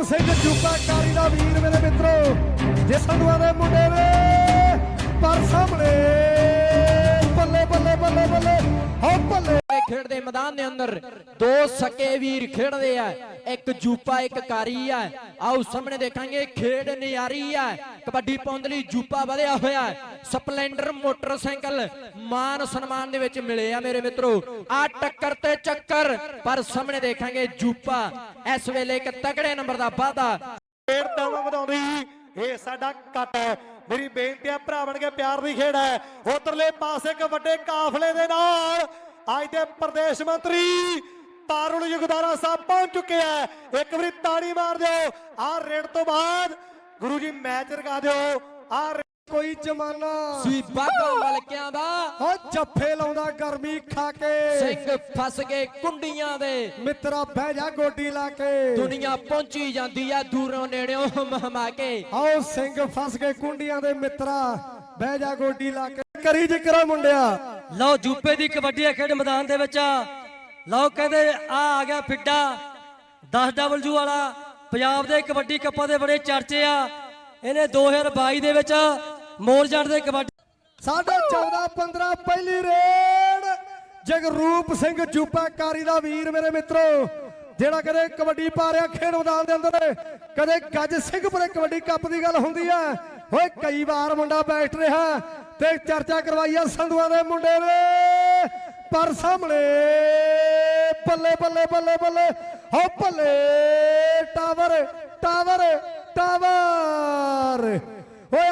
ਰੂਪ ਸਿੰਘ ਜੂਪਾ ਕਾਰੀ ਦਾ ਵੀਰ ਮੇਰੇ ਮਿੱਤਰੋ ਜੇ ਸੰਧੂਆਂ ਦੇ ਮੁੰਡੇ ਵੇ ਪਰ ਸਾਹਮਣੇ ਖੇਡ ਦੇ ਮੈਦਾਨ ਦੇ ਅੰਦਰ ਦੋ ਸਕੇ ਵੀਰ ਖੇਡਦੇ ਆ, ਇੱਕ ਜੂਪਾ, ਇੱਕ ਕਾਰੀ ਆ। ਆਓ ਸਾਹਮਣੇ ਦੇਖਾਂਗੇ, ਖੇਡ ਨਿਆਰੀ ਆ। ਕਬੱਡੀ ਪਾਉਣ ਲਈ ਜੂਪਾ ਵਧਿਆ ਹੋਇਆ। ਸਪਲੈਂਡਰ ਮੋਟਰਸਾਈਕਲ ਮਾਨ ਸਨਮਾਨ ਦੇ ਵਿੱਚ ਮਿਲੇ ਆ ਮੇਰੇ ਮਿੱਤਰੋ। ਆ ਟੱਕਰ ਤੇ ਚੱਕਰ, ਪਰ ਸਾਹਮਣੇ ਦੇਖਾਂਗੇ ਜੂਪਾ। ਇਸ ਵੇਲੇ ਇੱਕ ਤਕੜੇ ਨੰਬਰ ਦਾ ਵਾਧਾ ਖੇਡ ਦਾਵਾ ਵਧਾਉਂਦੀ ਇਹ ਸਾਡਾ ਕੱਟ ਹੈ। ਮੇਰੀ ਬੇਨਤੀ ਹੈ, ਭਰਾ ਬਣ ਕੇ ਪਿਆਰ ਦੀ ਖੇਡ ਹੈ। ਉਧਰਲੇ ਪਾਸੇ ਇੱਕ ਵੱਡੇ ਕਾਫਲੇ ਦੇ ਦੇ ਪ੍ਰਦੇਸ਼ ਮੰਤਰੀ ਪਾਰੁਲ ਯੁਗਦਾਰਾ ਸਾਹਿਬ ਪਹੁੰਚ ਚੁੱਕੇ ਆ। ਇੱਕ ਵਾਰੀ ਤਾੜੀ ਮਾਰ ਦਿਓ। ਆਹ ਰੇਡ ਤੋਂ ਬਾਅਦ ਗੁਰੂ ਜੀ ਮੈਚ ਰਗਾ ਦਿਓ। ਆਹ ਕੋਈ ਜਮਾਨਾ। ਸੂਈ ਬਾਗਾ ਮਲਕਿਆਂ ਦਾ। ਹੋ ਜੱਫੇ ਲਾਉਂਦਾ ਗਰਮੀ ਖਾ ਕੇ। ਸਿੰਘ ਫਸ ਗਏ ਕੁੰਡੀਆਂ ਦੇ। ਮਿੱਤਰਾ ਬਹਿ ਜਾ ਗੋਡੀ ਲਾ ਕੇ। ਦੁਨੀਆ ਪਹੁੰਚੀ ਜਾਂਦੀ ਆ ਦੂਰੋਂ ਨੇੜਿਓਂ ਮਹਮਾ ਕੇ। ਆਓ ਸਿੰਘ ਫਸ ਕੇ ਕੁੰਡੀਆਂ ਦੇ ਮਿੱਤਰਾ। ਬਹਿ ਜਾ ਗੋਡੀ ਲਾ ਕੇ। ਕਰੀ ਜਿਕਰਾ ਮੁੰਡਿਆ। ਲਓ ਜੂਪੇ ਦੀ ਕਬੱਡੀ ਆ ਖੇਡ ਮੈਦਾਨ ਦੇ ਵਿੱਚ ਲਓ ਕਹਿੰਦੇ ਆ ਆ ਗਿਆ ਫਿੱਡਾ। 10 ਵਾਲਾ। ਪੰਜਾਬ ਦੇ ਕਬੱਡੀ ਕੱਪਾਂ ਦੇ ਬੜੇ ਚਰਚੇ ਆ। ਇਹਨੇ 2022 ਦੇ ਵਿੱਚ ਮੋਰਜੰਡ ਦੇ ਕਬੱਡੀ ਸਾਢੇ 14 15 ਪਹਿਲੀ ਰੇਡ। ਜਗਰੂਪ ਸਿੰਘ ਜੂਪਾਕਾਰੀ ਦਾ ਵੀਰ ਮੇਰੇ ਮਿੱਤਰੋ, ਜਿਹੜਾ ਕਦੇ ਕਬੱਡੀ ਪਾ ਰਿਹਾ ਖੇਡ ਮੈਦਾਨ ਦੇ ਅੰਦਰ, ਕਦੇ ਗੱਜ ਸਿੰਘਪੁਰੇ ਕਬੱਡੀ ਕੱਪ ਦੀ ਗੱਲ ਹੁੰਦੀ ਹੈ। ਓਏ ਕਈ ਵਾਰ ਮੁੰਡਾ ਬੈਠ ਰਿਹਾ। ਤੇ ਚਰਚਾ ਕਰਵਾਈ ਆ ਸੰਧੂਆਂ ਦੇ ਮੁੰਡੇ ਨੇ। ਪਰ ਸਾਹਮਣੇ ਬੱਲੇ ਬੱਲੇ ਬੱਲੇ ਬੱਲੇ ਹੋ ਬੱਲੇ ਟਾਵਰ ਟਾਵਰ ਟਾਵਰ। ਓਏ